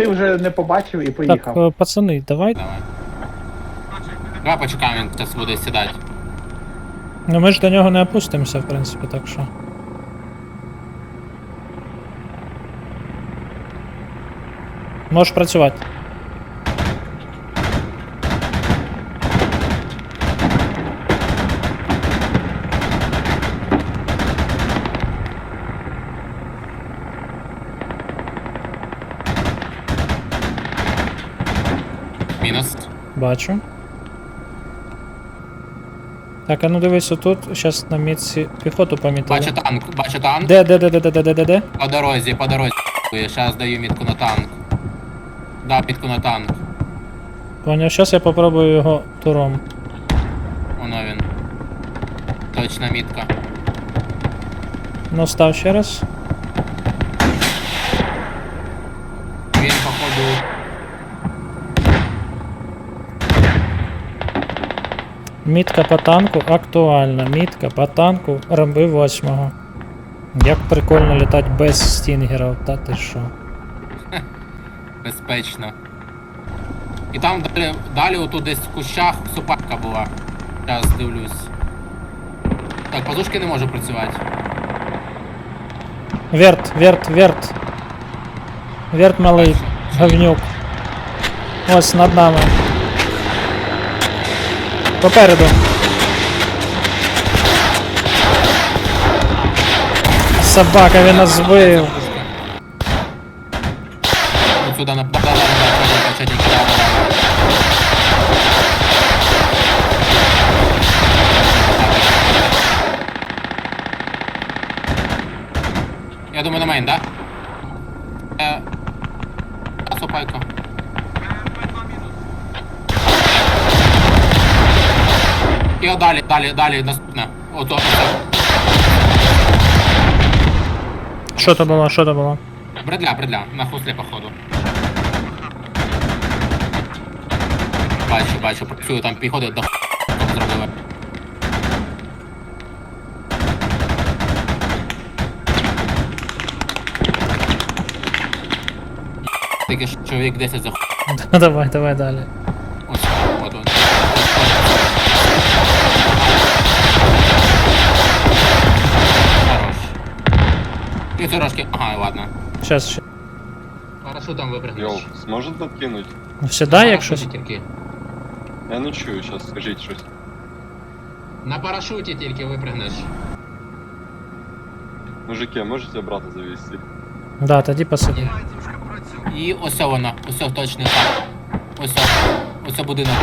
Ти вже не побачив і Так, поїхав. Так, пацани, давай. Давай. Давай почекаємо, він зараз буде сідати. Ну ми ж до нього не опустимося, в принципі, так що. Можеш працювати. Мінус. Бачу. Так, а ну дивись отут, зараз на мітці піхоту помітили. Бачу танк, бачу танк. Де, де, де, де, де, де, де, де, де? По дорозі, по дорозі. Зараз даю мітку на танк. Да, мітку на танк. Поняв, зараз я попробую його туром. Воно він. Точна мітка. Ну, став ще раз. Він, походу, Мітка по танку актуальна. Мітка по танку рамби 8. Як прикольно літати без стінгерів, та ти що? безпечно. І там далі, далі отут десь в кущах супарка була. Зараз дивлюсь. Так, подушки не можу працювати. Верт, верт, верт. Верт малий, говнюк. Ось над нами. Попереду. Собака він нас збив. Отсюда на Я думаю, на мейн, да? І далі, далі, далі, наступне. Ото, ото. Що то було, що то було? Бредля, бредля, на хуслі походу. Бачу, бачу, працюю там піходи до зробили. Тільки ж чоловік 10 за Давай, давай далі. І. Ага, ладно. Щас ще. Парашутом випрыгнеш. Йоу, зможете кинуть? Ну, Сідай, якщо. Парашуті тільки. Я не чую, зараз скажіть щось. На парашуті тільки випрыгнеш. Мужики, можете брата завести? Да, тоді посиди. І ось вона, ось точно так. Ось, ось будинок.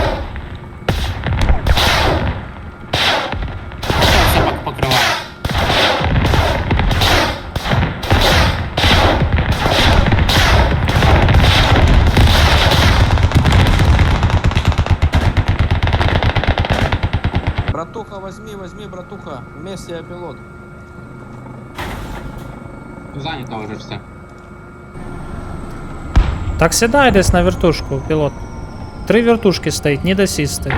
возьми, возьми, братуха. Вместе я пилот. Зайнято вже все. Так сідай десь на вертушку, пілот. Три вертушки стоїть, не досісти.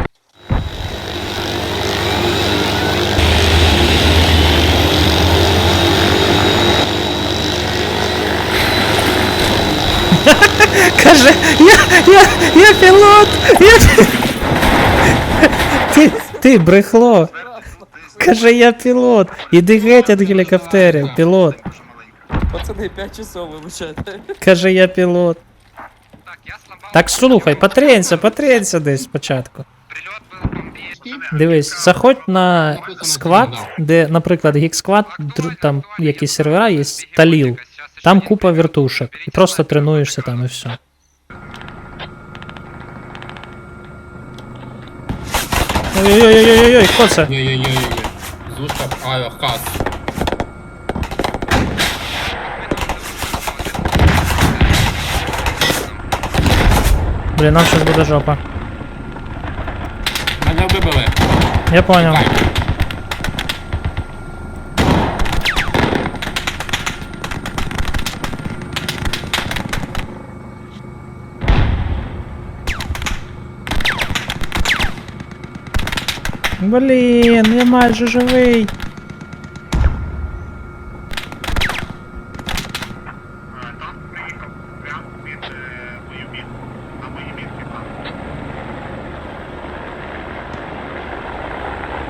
Каже, я, я, я пілот! Я... Ти, ти брехло! Каже, я пілот! Іди геть від гелікоптерів, пілот! Пацаны, 5 часов выручайте. Каже, я пілот. Так слухай, потренься, потренься десь спочатку. Дивись, заходь на сквад, де, наприклад, гік-сквад, там якісь сервера є, таліл. Там купа вертушок. І просто тренуєшся там і все. Ой-ой-ой-ой-ой, хто це? Йой-йой-йой-йой. Ай, хас. Блін, нам щось буде жопа. Мене вибили. Я понял. Кай. Блін, я майже живий.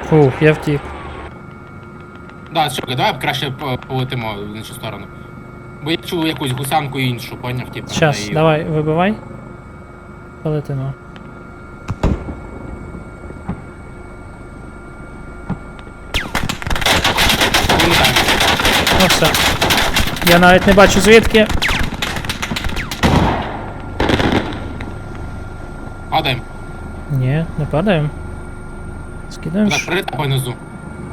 Фух, я втік. Да, що, давай краще полетимо в іншу сторону. Бо я чув якусь гусянку іншу, поняв, типу. Щас, давай, вибивай. Полетимо. Все. Я навіть не бачу звідки. Падаємо. Ні, не падаємо. Скидаємо. Так, прилітай по низу.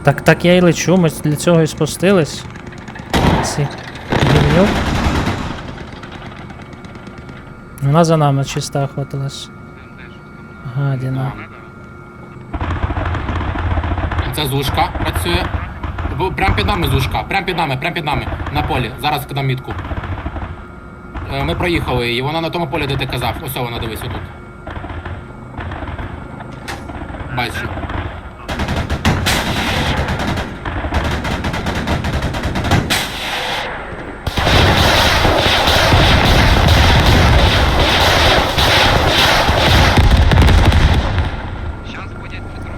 Так, так я й лечу, ми для цього і спустились. Ці. Гівнюк. Вона за нами чисто охотилась. Гадіна. Це зушка працює. Бо Прям під нами зушка, прям під нами, прям під нами. На полі. Зараз кидам мітку. Е, Ми проїхали її, вона на тому полі, де ти казав. Ось вона дивись отут. Бачу.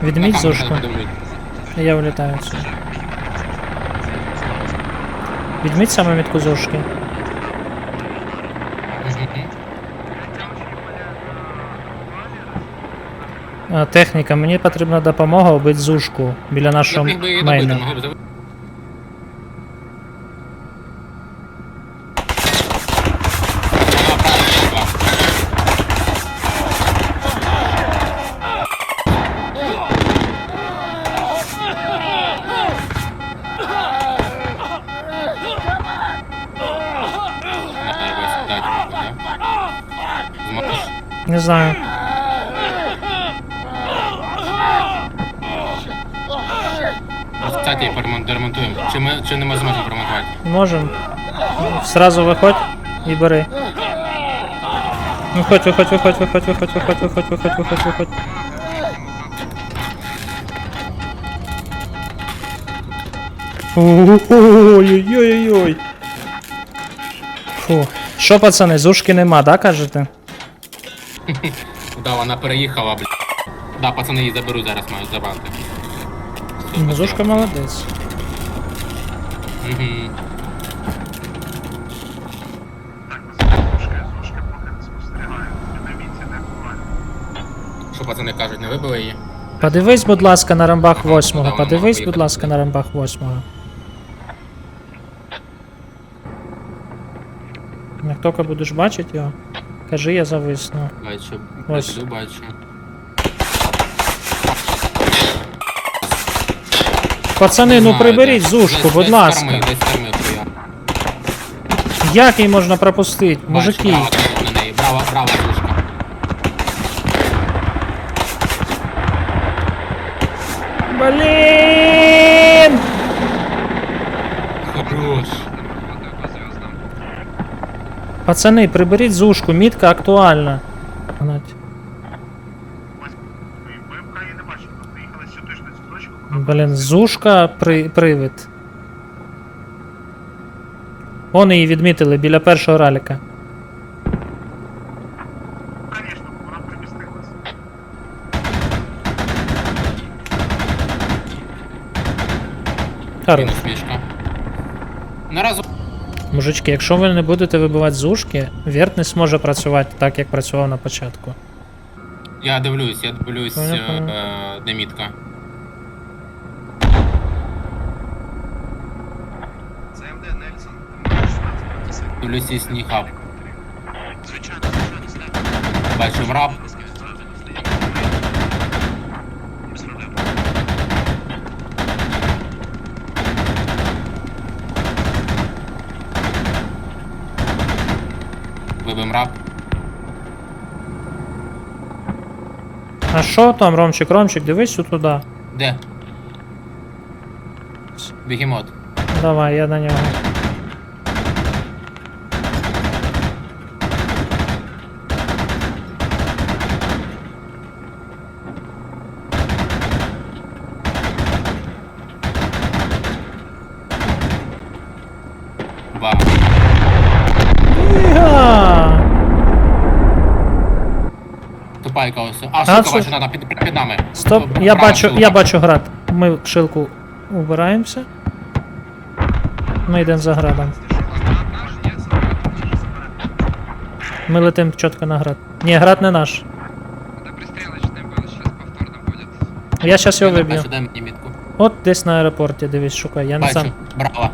Відміть зушку. Я вилітаю сюди. Відміть саме від кузушки. Е, техніка, мені потрібна допомога убити зушку біля нашого мейна. Не знаю. Кстати, поремон- доремонтуємо. Чи ми чи не ми зможемо поремонтувати? Можем. Сразу виходь і бери. Виходь, виходь, виходь, виходь, виходь, виходь, виходь, виходь, виходь, виходь. Ой-ой-ой-ой. Фу. Що, пацани, зушки нема, да, кажете? Да, вона переїхала, блядь. Да, пацани її заберуть зараз, мають забрати. Все, Ну, молодець. Що пацани кажуть, не вибили її? Подивись, будь ласка, на рамбах Ага, восьмого. вона Подивись, будь ласка, на рамбах восьмого. Як тільки будеш бачити його, кажи, я зависну. Бачу, Ось. бачу, бачу. Пацани, ну приберіть зушку, будь ласка. Як її можна пропустити? Мужики. Браво на неї, браво, браво, зушка. Блін! Хорош. Пацани, приберіть зушку, мітка актуальна. Блін, зушка при, привид. Вони її відмітили біля першого раліка. Звісно, вона примістилась. Наразу Мужички, якщо ви не будете вибивати зушки, верт не зможе працювати так, як працював на початку. я дивлюсь, я дивлюсь, Понял, е, е, де мітка. ЦМД Нельсон, ти можеш 16 протисити. Дивлюсь і сніг хаб. Звичайно, звичайно, след. Бачу враб. Вибив раб. А що там, Ромчик, Ромчик, дивись туди. Де? Бігемот. Давай, я на нього. Ба. Іга! Тупайка ось. А, А, сука, це- бачу, надо під, під нами. Стоп, Браво, я бачу, сука. я бачу град. Ми в шилку убираємося. Ми йдемо за градом. Ми летимо чітко на град. Ні, град не наш. Да пристрелочный был, сейчас повторно будет. Я зараз його виб'ю. Сюди мені мітку. От десь на аеропорті, дивись, шукай. Я не Бачу, сам. браво.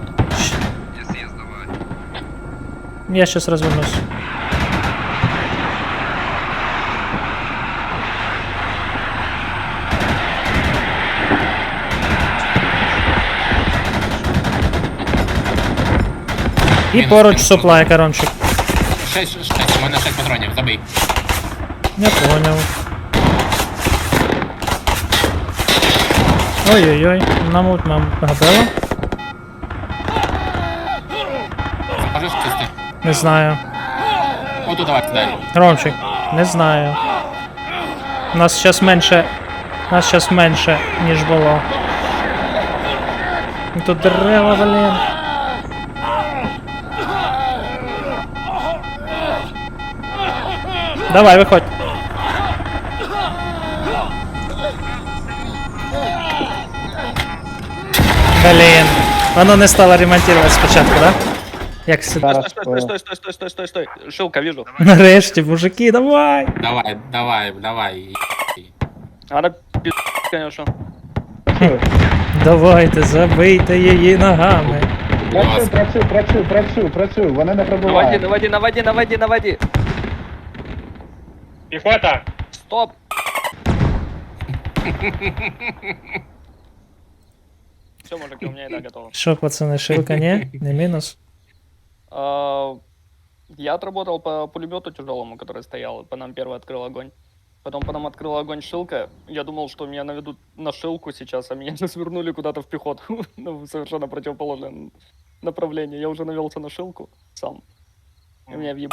Я съезд давай. Я зараз розвернусь. І Мінус поруч мінус. суплай, корончик. 6, 6, у мене 6 патронів, забий. Я понял. Ой-ой-ой, нам нам габело? Можеш чисти? Не знаю. Отут давайте далі. Ромчик, не знаю. Нас зараз менше. Нас зараз менше, ніж було. Тут дерева, блін. Давай, виходь. Блін. Воно не стало ремонтувати спочатку, да? Як це? Стой, стой, стой, стой, стой, стой, стой, стой. Шилка, вижу. Нарешті, мужики, давай! Давай, давай, давай. Она пи***, конечно. Давайте, забийте її ногами. Будь ласка. Працюю, працюю, працюю, працюю, вони не Наводи, пробувають. наводи, наводи, наводи, наводи. Пехота! Стоп. Все, мужики, у меня еда готова. Що, пацани, шилка, ні? Не мінус? А, Я отработал по пулемету тяжелому, который стоял, по нам первый открыл огонь. Потом по нам открыл огонь шилка. Я думал, что меня наведут на шилку сейчас, а меня свернули куда-то в пехоту. Ну, в совершенно противоположное направление. Я уже навелся на шилку сам. И меня въеб...